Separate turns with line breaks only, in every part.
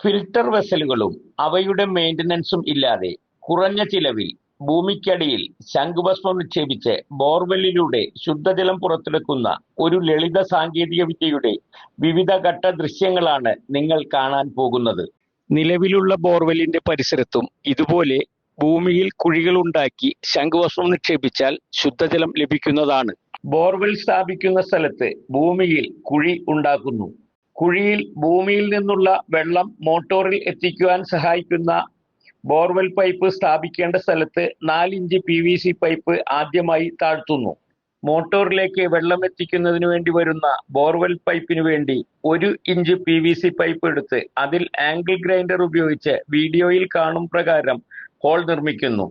Filter വെസലുകളും അവയുടെ മെയിന്റനൻസും ഇല്ലാതെ കുറഞ്ഞ ചിലവിൽ ഭൂമിക്കടിയിൽ ശംഖുഭസ്മം നിക്ഷേപിച്ച് ബോർവെല്ലിലൂടെ ശുദ്ധജലം പുറത്തെടുക്കുന്ന ഒരു ലളിത സാങ്കേതിക വിദ്യയുടെ വിവിധ ഘട്ട ദൃശ്യങ്ങളാണ് നിങ്ങൾ കാണാൻ പോകുന്നത്. നിലവിലുള്ള ബോർവെല്ലിന്റെ പരിസരത്തും ഇതുപോലെ ഭൂമിയിൽ കുഴികളുണ്ടാക്കി ശംഖുഭസ്മം നിക്ഷേപിച്ചാൽ ശുദ്ധജലം ലഭിക്കുന്നതാണ്. ബോർവെൽ സ്ഥാപിക്കുന്ന സ്ഥലത്ത് ഭൂമിയിൽ കുഴി ഉണ്ടാക്കുന്നു. കുഴിയിൽ ഭൂമിയിൽ നിന്നുള്ള വെള്ളം മോട്ടോറിൽ എത്തിക്കുവാൻ സഹായിക്കുന്ന ബോർവെൽ പൈപ്പ് സ്ഥാപിക്കേണ്ട സ്ഥലത്ത് നാലിഞ്ച് പി വി സി പൈപ്പ് ആദ്യമായി താഴ്ത്തുന്നു. മോട്ടോറിലേക്ക് വെള്ളം എത്തിക്കുന്നതിന് വേണ്ടി വരുന്ന ബോർവെൽ പൈപ്പിന് വേണ്ടി ഒരു inch P V C pipe എടുത്ത് അതിൽ ആംഗിൾ ഗ്രൈൻഡർ ഉപയോഗിച്ച് വീഡിയോയിൽ കാണും പ്രകാരം ഹോൾ നിർമ്മിക്കുന്നു.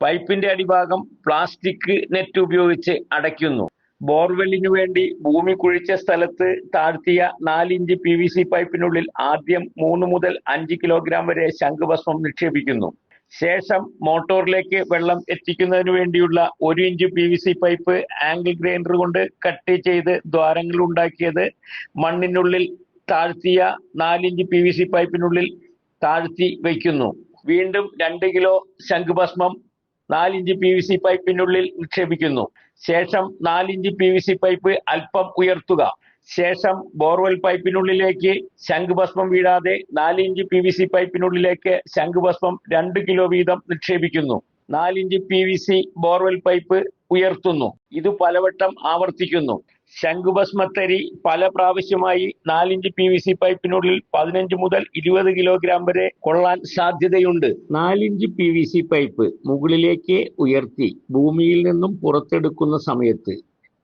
പൈപ്പിന്റെ അടിഭാഗം പ്ലാസ്റ്റിക് നെറ്റ് ഉപയോഗിച്ച് അടയ്ക്കുന്നു. ബോർവെല്ലിനു വേണ്ടി ഭൂമി കുഴിച്ച സ്ഥലത്ത് താഴ്ത്തിയ നാലിഞ്ച് പി വി സി പൈപ്പിനുള്ളിൽ ആദ്യം മൂന്ന് മുതൽ അഞ്ച് കിലോഗ്രാം വരെ ശംഖുഭസ്മം നിക്ഷേപിക്കുന്നു. ശേഷം മോട്ടോറിലേക്ക് വെള്ളം എത്തിക്കുന്നതിന് വേണ്ടിയുള്ള ഒരു inch P V C pipe angle grinder കൊണ്ട് കട്ട് ചെയ്ത് ദ്വാരങ്ങൾ ഉണ്ടാക്കിയത് മണ്ണിനുള്ളിൽ താഴ്ത്തിയ നാലിഞ്ച് പി വി സി പൈപ്പിനുള്ളിൽ താഴ്ത്തി വയ്ക്കുന്നു. വീണ്ടും രണ്ട് കിലോ ശംഖുഭസ്മം നാലിഞ്ച് പി വി സി പൈപ്പിനുള്ളിൽ നിക്ഷേപിക്കുന്നു. ശേഷം നാലിഞ്ച് പി വി സി പൈപ്പ് അല്പം ഉയർത്തുക. ശേഷം ബോർവെൽ പൈപ്പിനുള്ളിലേക്ക് ശംഖുഭസ്മം വീഴാതെ നാലിഞ്ച് പി വി സി പൈപ്പിനുള്ളിലേക്ക് ശംഖുഭസ്മം രണ്ട് കിലോ വീതം നിക്ഷേപിക്കുന്നു. നാലിഞ്ച് P V C borewell pipe ഉയർത്തുന്നു. ഇത് പലവട്ടം ആവർത്തിക്കുന്നു. ശംഖുഭസ്മത്തരി പല പ്രാവശ്യമായി നാലിഞ്ച് പി വി സി പൈപ്പിനുള്ളിൽ പതിനഞ്ച് മുതൽ ഇരുപത് കിലോഗ്രാം വരെ കൊള്ളാൻ സാധ്യതയുണ്ട്. നാലിഞ്ച് പി വി സി പൈപ്പ് മുകളിലേക്ക് ഉയർത്തി ഭൂമിയിൽ നിന്നും പുറത്തെടുക്കുന്ന സമയത്ത്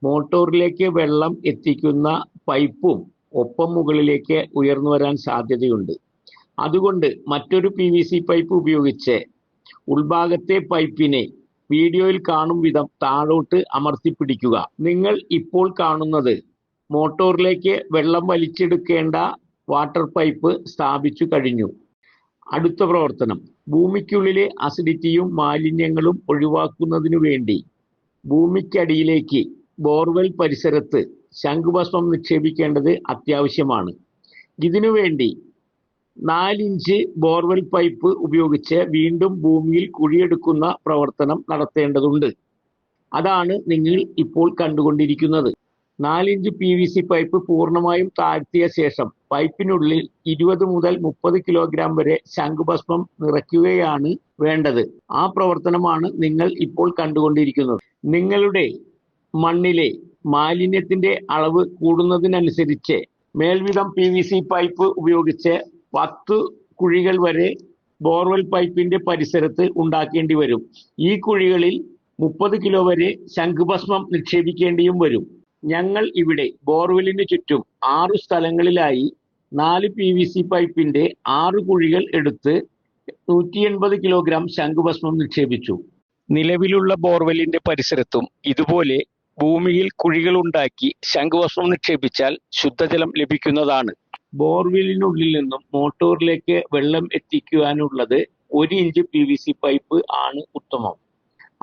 മോട്ടോറിലേക്ക് വെള്ളം എത്തിക്കുന്ന പൈപ്പും ഒപ്പം മുകളിലേക്ക് ഉയർന്നു വരാൻ സാധ്യതയുണ്ട്. അതുകൊണ്ട് മറ്റൊരു പി വി സി പൈപ്പ് ഉപയോഗിച്ച് ഉൾഭാഗത്തെ പൈപ്പിനെ വീഡിയോയിൽ കാണും വിധം താഴോട്ട് അമർത്തിപ്പിടിക്കുക. നിങ്ങൾ ഇപ്പോൾ കാണുന്നത് മോട്ടോറിലേക്ക് വെള്ളം വലിച്ചെടുക്കേണ്ട വാട്ടർ പൈപ്പ് സ്ഥാപിച്ചു കഴിഞ്ഞു. അടുത്ത പ്രവർത്തനം. ഭൂമിക്കുള്ളിലെ അസിഡിറ്റിയും മാലിന്യങ്ങളും ഒഴിവാക്കുന്നതിനു വേണ്ടി ഭൂമിക്കടിയിലേക്ക് ബോർവെൽ പരിസരത്ത് ശംഖുഭസ്മം നിക്ഷേപിക്കേണ്ടത് അത്യാവശ്യമാണ്. ഇതിനു വേണ്ടി നാലിഞ്ച് ബോർവെൽ പൈപ്പ് ഉപയോഗിച്ച് വീണ്ടും ഭൂമിയിൽ കുഴിയെടുക്കുന്ന പ്രവർത്തനം നടത്തേണ്ടതുണ്ട്. അതാണ് നിങ്ങൾ ഇപ്പോൾ കണ്ടുകൊണ്ടിരിക്കുന്നത്. നാലിഞ്ച് പി വി സി പൈപ്പ് പൂർണമായും താഴ്ത്തിയ ശേഷം പൈപ്പിനുള്ളിൽ ഇരുപത് മുതൽ മുപ്പത് കിലോഗ്രാം വരെ ശംഖുഭസ്മം നിറയ്ക്കുകയാണ് വേണ്ടത്. ആ പ്രവർത്തനമാണ് നിങ്ങൾ ഇപ്പോൾ കണ്ടുകൊണ്ടിരിക്കുന്നത്. നിങ്ങളുടെ മണ്ണിലെ മാലിന്യത്തിന്റെ അളവ് കൂടുന്നതിനനുസരിച്ച് മേൽവിധം പി വി സി പൈപ്പ് ഉപയോഗിച്ച് പത്ത് കുഴികൾ വരെ ബോർവെൽ പൈപ്പിന്റെ പരിസരത്ത് ഉണ്ടാക്കേണ്ടി വരും. ഈ കുഴികളിൽ മുപ്പത് കിലോ വരെ ശംഖുഭസ്മം നിക്ഷേപിക്കേണ്ടിയും വരും. ഞങ്ങൾ ഇവിടെ ബോർവെല്ലിന് ചുറ്റും ആറ് സ്ഥലങ്ങളിലായി നാല് പി വി സി പൈപ്പിന്റെ ആറ് കുഴികൾ എടുത്ത് നൂറ്റി എൺപത് കിലോഗ്രാം ശംഖുഭസ്മം നിക്ഷേപിച്ചു. നിലവിലുള്ള ബോർവെല്ലിന്റെ പരിസരത്തും ഇതുപോലെ ഭൂമിയിൽ കുഴികൾ ഉണ്ടാക്കി ശംഖുഭസ്മം നിക്ഷേപിച്ചാൽ ശുദ്ധജലം ലഭിക്കുന്നതാണ്. ബോർവെല്ലിനുള്ളിൽ നിന്നും മോട്ടോറിലേക്ക് വെള്ളം എത്തിക്കുവാനുള്ളത് ഒരു inch P V C pipe ആണ് ഉത്തമം.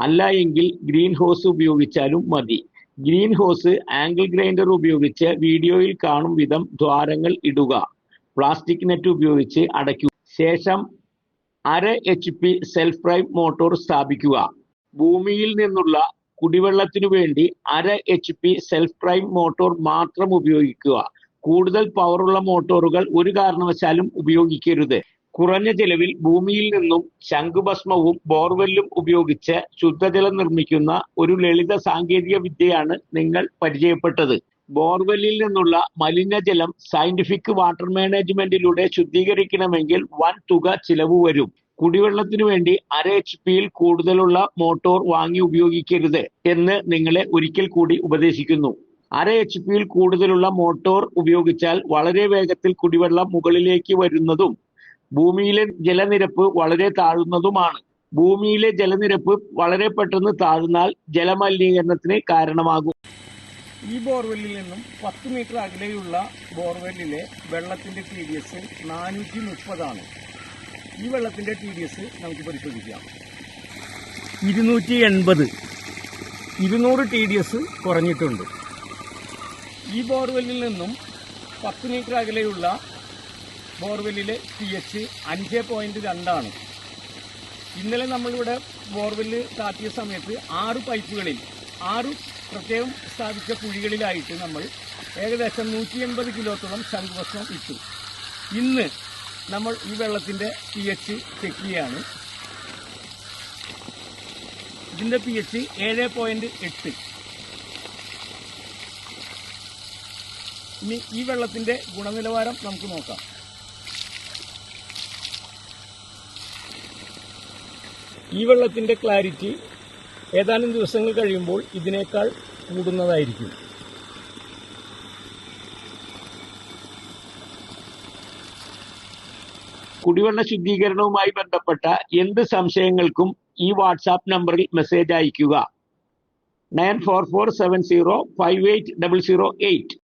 അല്ല എങ്കിൽ ഗ്രീൻ ഹോസ് ഉപയോഗിച്ചാലും മതി. ഗ്രീൻ ഹോസ് ആംഗിൾ ഗ്രൈൻഡർ ഉപയോഗിച്ച് വീഡിയോയിൽ കാണും വിധം ദ്വാരങ്ങൾ ഇടുക. പ്ലാസ്റ്റിക് നെറ്റ് ഉപയോഗിച്ച് അടയ്ക്കുക ശേഷം അര H P self drive motor സ്ഥാപിക്കുക. ഭൂമിയിൽ നിന്നുള്ള കുടിവെള്ളത്തിനു വേണ്ടി അര H P self drive motor മാത്രം ഉപയോഗിക്കുക. കൂടുതൽ പവറുള്ള മോട്ടോറുകൾ ഒരു കാരണവശാലും ഉപയോഗിക്കരുത്. കുറഞ്ഞ ചെലവിൽ ഭൂമിയിൽ നിന്നും ശംഖുഭസ്മവും ബോർവെല്ലും ഉപയോഗിച്ച് ശുദ്ധജലം നിർമ്മിക്കുന്ന ഒരു ലളിത സാങ്കേതിക വിദ്യയാണ് നിങ്ങൾ പരിചയപ്പെട്ടത്. ബോർവെല്ലിൽ നിന്നുള്ള മലിനജലം സയന്റിഫിക് വാട്ടർ മാനേജ്മെന്റിലൂടെ ശുദ്ധീകരിക്കണമെങ്കിൽ വൻ തുക ചിലവ് വരും. കുടിവെള്ളത്തിനു വേണ്ടി അര എച്ച് പിയിൽ കൂടുതലുള്ള മോട്ടോർ വാങ്ങി ഉപയോഗിക്കരുത് എന്ന് നിങ്ങളെ ഒരിക്കൽ കൂടി ഉപദേശിക്കുന്നു. അര എച്ച് പിയിൽ കൂടുതലുള്ള മോട്ടോർ ഉപയോഗിച്ചാൽ വളരെ വേഗത്തിൽ കുടിവെള്ളം മുകളിലേക്ക് വരുന്നതും ഭൂമിയിലെ ജലനിരപ്പ് വളരെ താഴുന്നതുമാണ്. ഭൂമിയിലെ ജലനിരപ്പ് വളരെ പെട്ടെന്ന് താഴ്ന്നാൽ ജലമലിനീകരണത്തിന് കാരണമാകും.
ഈ ബോർവെല്ലിൽ നിന്നും പത്ത് മീറ്റർ അകലെയുള്ള ബോർവെല്ലിലെ വെള്ളത്തിന്റെ ടി ഡി എസ് നാനൂറ്റി മുപ്പതാണ് ഈ വെള്ളത്തിന്റെ ടി ഡി എസ് നമുക്ക് പരിശോധിക്കാം. ഇരുന്നൂറ്റി എൺപത് ഇരുന്നൂറ് ടി ഡി എസ് കുറഞ്ഞിട്ടുണ്ട്. ഈ ബോർവെല്ലിൽ നിന്നും പത്ത് മീറ്റർ അകലെയുള്ള
ബോർവെല്ലിലെ പി എച്ച് അഞ്ച് പോയിന്റ് രണ്ടാണ് ഇന്നലെ നമ്മളിവിടെ ബോർവെല്ല് താത്തിയ സമയത്ത് ആറ് പൈപ്പുകളിൽ ആറ് പ്രത്യേകം സ്ഥാപിച്ച കുഴികളിലായിട്ട് നമ്മൾ ഏകദേശം നൂറ്റി എൺപത് കിലോത്തോളം ശംഖുഭക്ഷണം ഇട്ടു. ഇന്ന് നമ്മൾ ഈ വെള്ളത്തിന്റെ പി എച്ച് ചെക്ക് ചെയ്യാണ്. ഇതിന്റെ പി എച്ച് ഏഴ് പോയിന്റ് എട്ട്. ഇനി ഈ വെള്ളത്തിന്റെ ഗുണനിലവാരം നമുക്ക് നോക്കാം. ഈ വെള്ളത്തിന്റെ ക്ലാരിറ്റി ഏതാനും ദിവസങ്ങൾ കഴിയുമ്പോൾ ഇതിനേക്കാൾ കൂടുന്നതായിരിക്കും.
കുടിവെള്ള ശുദ്ധീകരണവുമായി ബന്ധപ്പെട്ട എന്ത് സംശയങ്ങൾക്കും ഈ വാട്സാപ്പ് നമ്പറിൽ മെസ്സേജ് അയയ്ക്കുക. Nine four four seven zero five eight double zero eight.